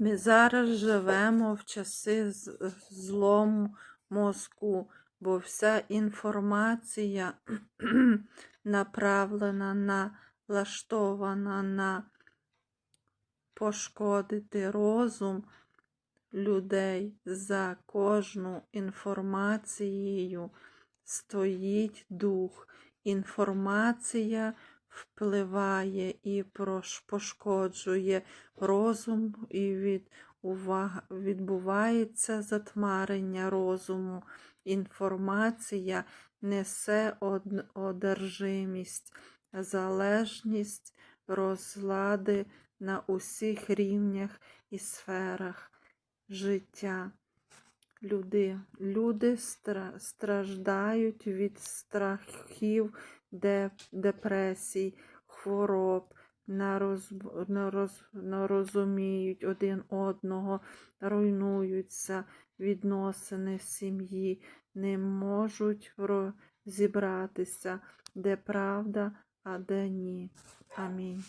Ми зараз живемо в часи злому мозку, бо вся інформація направлена на влаштована на пошкодити розум людей за кожну інформацією стоїть дух. Інформація впливає і пошкоджує розум, і від, увага, відбувається затмарення розуму. Інформація несе од- одержимість, залежність, розлади на усіх рівнях і сферах життя. Люди, люди стра- страждають від страхів, депресій, хвороб, не, не розуміють один одного, руйнуються відносини в сім'ї, не можуть розібратися, де правда, а де ні. Амінь.